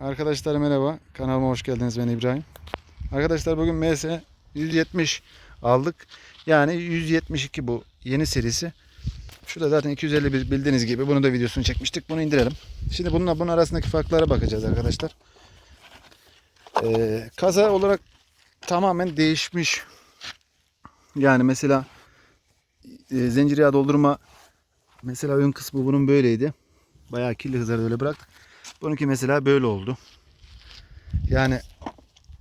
Arkadaşlar merhaba. Kanalıma hoş geldiniz. Ben İbrahim. Arkadaşlar bugün MS 170 aldık. Yani 172 bu yeni serisi. Şurada zaten 251 bildiğiniz gibi. Bunu da videosunu çekmiştik. Bunu indirelim. Şimdi bununla bunun arasındaki farklara bakacağız arkadaşlar. Ee, kaza olarak tamamen değişmiş. Yani mesela e, zincir yağ doldurma mesela ön kısmı bunun böyleydi. Bayağı kirli hızları öyle bıraktık. Bununki mesela böyle oldu. Yani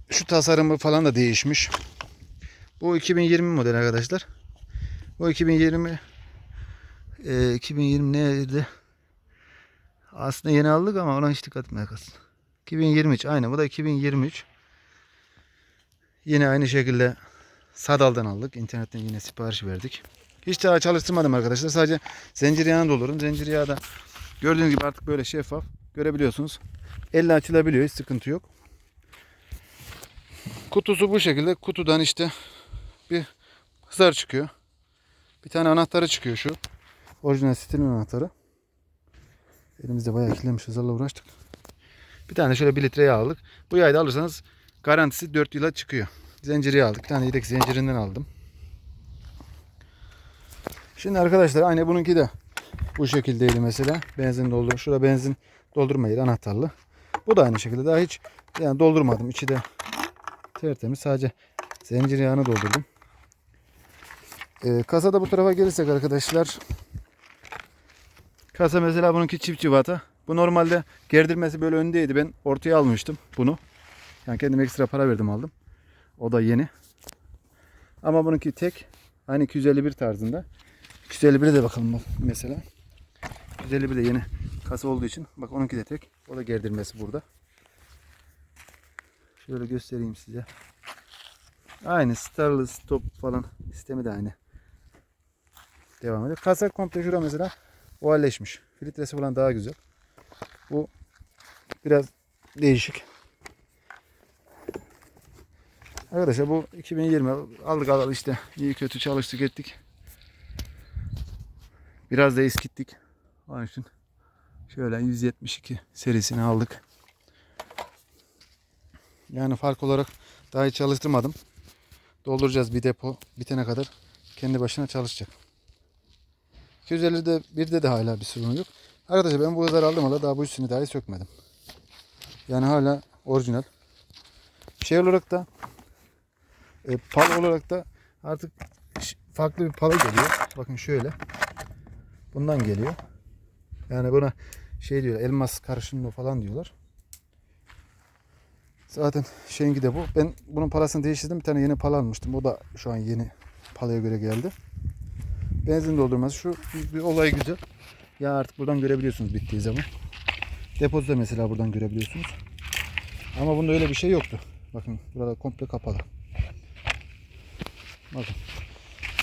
şu tasarımı falan da değişmiş. Bu 2020 model arkadaşlar. Bu 2020 e, 2020 neydi? Aslında yeni aldık ama ona hiç dikkat etmeye kalsın. 2023 aynı. Bu da 2023. Yine aynı şekilde Sadal'dan aldık. İnternetten yine sipariş verdik. Hiç daha çalıştırmadım arkadaşlar. Sadece zincir yağını doldururum. Zincir yağı da gördüğünüz gibi artık böyle şeffaf. Görebiliyorsunuz. Elle açılabiliyor. Hiç sıkıntı yok. Kutusu bu şekilde. Kutudan işte bir hızar çıkıyor. Bir tane anahtarı çıkıyor şu. Orijinal stilin anahtarı. Elimizde bayağı kirlenmiş hızarla uğraştık. Bir tane şöyle 1 litre yağ aldık. Bu yağı da alırsanız garantisi 4 yıla çıkıyor. Zinciri aldık. Bir tane yedek zincirinden aldım. Şimdi arkadaşlar aynı bununki de bu şekildeydi mesela. Benzin doldur. Şurada benzin doldurma yeri anahtarlı. Bu da aynı şekilde. Daha hiç yani doldurmadım. İçi de tertemiz. Sadece zincir yağını doldurdum. Ee, kasada bu tarafa gelirsek arkadaşlar. Kasa mesela bununki çift civata. Bu normalde gerdirmesi böyle öndeydi. Ben ortaya almıştım bunu. Yani kendim ekstra para verdim aldım. O da yeni. Ama bununki tek. Aynı 251 tarzında. 251'e de bakalım bak mesela. 251 de yeni kasa olduğu için. Bak onunki de tek. O da gerdirmesi burada. Şöyle göstereyim size. Aynı starlı stop falan sistemi de aynı. Devam ediyor. Kasa komple şura mesela ovalleşmiş. Filtresi falan daha güzel. Bu biraz değişik. Arkadaşlar bu 2020 aldık alalı işte iyi kötü çalıştık ettik. Biraz da eskittik. Onun için şöyle 172 serisini aldık. Yani fark olarak daha hiç çalıştırmadım. Dolduracağız bir depo bitene kadar kendi başına çalışacak. 250'de bir de hala bir sorun yok. Arkadaşlar ben bu hızları aldım hala daha bu üstünü dahi sökmedim. Yani hala orijinal. Şey olarak da e, pal olarak da artık farklı bir pala geliyor. Bakın şöyle. Bundan geliyor. Yani buna şey diyor elmas karışımlı falan diyorlar. Zaten şeyinki de bu. Ben bunun palasını değiştirdim. Bir tane yeni pala almıştım. O da şu an yeni palaya göre geldi. Benzin doldurması şu bir, olay güzel. Ya artık buradan görebiliyorsunuz bittiği zaman. Depozita mesela buradan görebiliyorsunuz. Ama bunda öyle bir şey yoktu. Bakın burada komple kapalı. Bakın.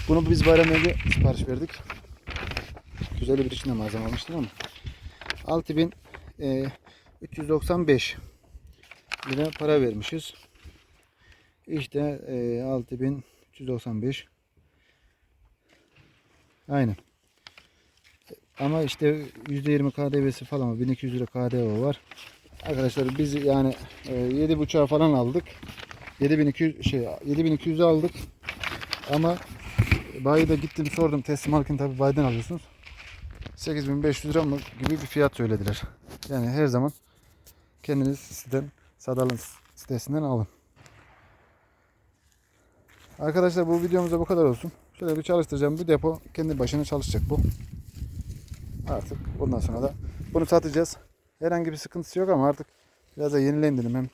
Bunu biz bayram önce sipariş verdik. Güzel bir içinde malzeme almıştım ama. 6395 lira para vermişiz. İşte e, 6395 Aynen. Ama işte %20 KDV'si falan var. 1200 lira KDV var. Arkadaşlar biz yani e, 7.5'a falan aldık. 7200 şey 7200 aldık. Ama bayide gittim sordum teslim alırken tabii bayiden alıyorsunuz. 8500 lira mı gibi bir fiyat söylediler. Yani her zaman kendiniz siteden Sadal'ın sitesinden alın. Arkadaşlar bu videomuzda bu kadar olsun. Şöyle bir çalıştıracağım. Bir depo kendi başına çalışacak bu. Artık bundan sonra da bunu satacağız. Herhangi bir sıkıntısı yok ama artık biraz da yenileyin dedim. Hem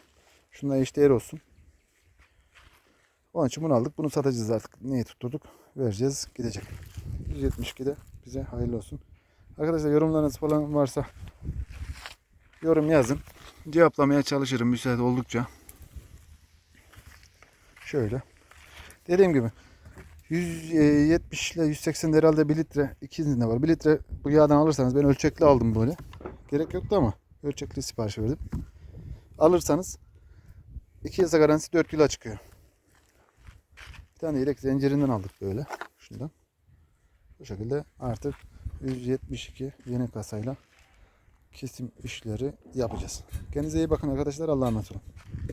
şununla eşdeğer olsun. Onun için bunu aldık. Bunu satacağız artık. Neyi tutturduk? Vereceğiz. Gidecek. 172 de bize hayırlı olsun. Arkadaşlar yorumlarınız falan varsa yorum yazın. Cevaplamaya çalışırım müsait oldukça. Şöyle. Dediğim gibi 170 ile 180 herhalde 1 litre ikisinde var. 1 litre bu yağdan alırsanız ben ölçekli aldım böyle. Gerek yoktu ama ölçekli sipariş verdim. Alırsanız 2 yılsa garantisi 4 kilo çıkıyor. Bir tane yedek zincirinden aldık böyle. Şundan. Bu şekilde artık 172 yeni kasayla kesim işleri yapacağız. Kendinize iyi bakın arkadaşlar. Allah'a emanet olun.